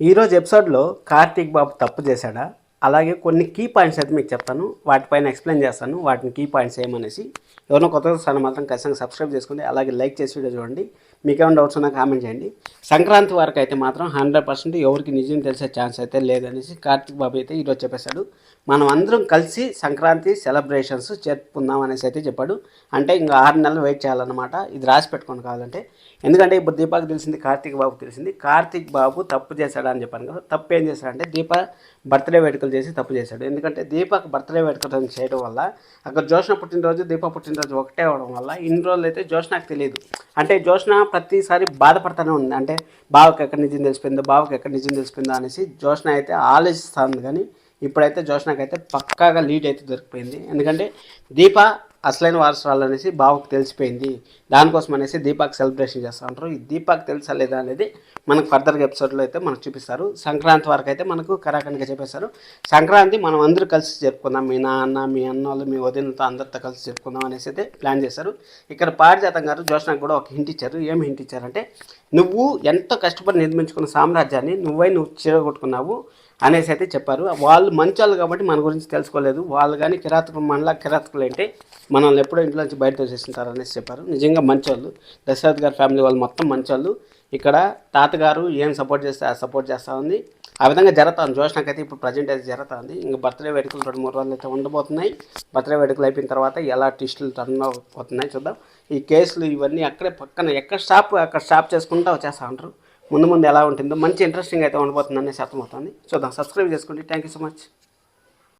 ఈరోజు ఎపిసోడ్లో కార్తీక్ బాబు తప్పు చేశాడా? అలాగే కొన్ని కీ పాయింట్స్ అయితే మీకు చెప్తాను. వాటిపైన ఎక్స్ప్లెయిన్ చేస్తాను. వాటిని కీ పాయింట్స్ ఏమనేసి. ఎవరైనా కొత్త వస్తాను మాత్రం ఖచ్చితంగా సబ్స్క్రైబ్ చేసుకోండి. అలాగే లైక్ చేసి వీడియో చూడండి. మీకు ఏమైనా డౌట్స్ ఉన్నా కామెంట్ చేయండి. సంక్రాంతి వరకు అయితే మాత్రం హండ్రెడ్ పర్సెంట్ ఎవరికి నిజం తెలిసే ఛాన్స్ అయితే లేదనేసి కార్తీక్ బాబు అయితే ఈరోజు చెప్పేశాడు. మనం అందరం కలిసి సంక్రాంతి సెలబ్రేషన్స్ జరుపుకుందాం అనేసి అయితే చెప్పాడు. అంటే ఇంకా ఆరు నెలలు వెయిట్ చేయాలన్నమాట. ఇది రాసి పెట్టుకోండి కావాలంటే. ఎందుకంటే ఇప్పుడు దీపాకి తెలిసింది కార్తీక్ బాబు తెలిసింది. కార్తీక్ బాబు తప్పు చేశాడు అని చెప్పాను కదా. తప్పు ఏం చేశాడంటే దీప బర్త్డే వేడుకలు చేసి తప్పు చేశాడు. ఎందుకంటే దీపక్ బర్త్డే వేడుకలు చేయడం వల్ల అక్కడ జోష్న పుట్టినరోజు దీప పుట్టినరోజు ఒకటే అవడం వల్ల ఇన్ని రోజులు అయితే జోష్నాకు తెలియదు. అంటే జోష్న ప్రతిసారి బాధపడుతూనే ఉంది. అంటే బావకి ఎక్కడ నిజం తెలిసిపోయిందో బావకి ఎక్కడ నిజం తెలిసిపోయిందో అనేసి జోష్న అయితే ఆలోచిస్తుంది. కానీ ఇప్పుడైతే జోష్నాకైతే పక్కాగా లీడ్ అయితే దొరికిపోయింది. ఎందుకంటే దీప అసలైన వారసురాలు అనేసి బావకు తెలిసిపోయింది. దానికోసం అనేసి దీపాక్ సెలబ్రేషన్ చేస్తూ ఉంటారు ఈ దీపాక్ తెలుసా లేదా అనేది మనకు ఫర్దర్గా ఎపిసోడ్లో అయితే మనకు చూపిస్తారు. సంక్రాంతి వరకు అయితే మనకు కరాఖండిగా చెప్పేస్తారు సంక్రాంతి మనం అందరూ కలిసి జరుపుకుందాం. మీ నాన్న మీ అన్నోళ్ళు మీ వదినతో అందరితో కలిసి జరుపుకుందాం అనేసి అయితే ప్లాన్ చేశారు. ఇక్కడ పారిజాతం గారు జోష్నకు కూడా ఒక హింట్ ఇచ్చారు. ఏం హింట్ ఇచ్చారంటే నువ్వు ఎంతో కష్టపడి నిర్మించుకున్న సామ్రాజ్యాన్ని నువ్వై నువ్వు చీరగొట్టుకున్నావు. అనేసి అయితే చెప్పారు. వాళ్ళు మంచాలు కాబట్టి మన గురించి తెలుసుకోలేదు. వాళ్ళు కానీ కిరాతకులు మనలా కిరాతకులు అంటే మనల్ని ఎప్పుడో ఇంట్లో నుంచి బయట తోసేసింటారు అనేసి చెప్పారు. నిజంగా మంచోళ్ళు దశరథ్ గారి ఫ్యామిలీ వాళ్ళు మొత్తం మంచోళ్ళు ఇక్కడ తాతగారు ఏం సపోర్ట్ చేస్తే ఆ సపోర్ట్ చేస్తూ ఉంది. ఆ విధంగా జరుగుతుంది జోష్నకైతే ఇప్పుడు ప్రజెంట్ అయితే జరుగుతుంది ఇంకా బర్త్డే వేడుకలు రెండు మూడు రోజులు అయితే ఉండబోతున్నాయి. బర్త్డే వేడుకలు అయిపోయిన తర్వాత ఎలా టిస్టులు టర్న్ అవుతున్నాయి చూద్దాం. ఈ కేసులు ఇవన్నీ అక్కడే పక్కన ఎక్కడ స్టాప్ అక్కడ స్టాప్ చేసుకుంటూ వచ్చేస్తూ ఉంటారు. ముందు ముందు ఎలా ఉంటుందో మంచి ఇంట్రెస్టింగ్ అయితే ఉండబోతుందని అర్థమవుతుంది చూద్దాం. సబ్స్క్రైబ్ చేసుకోండి. Thank you so much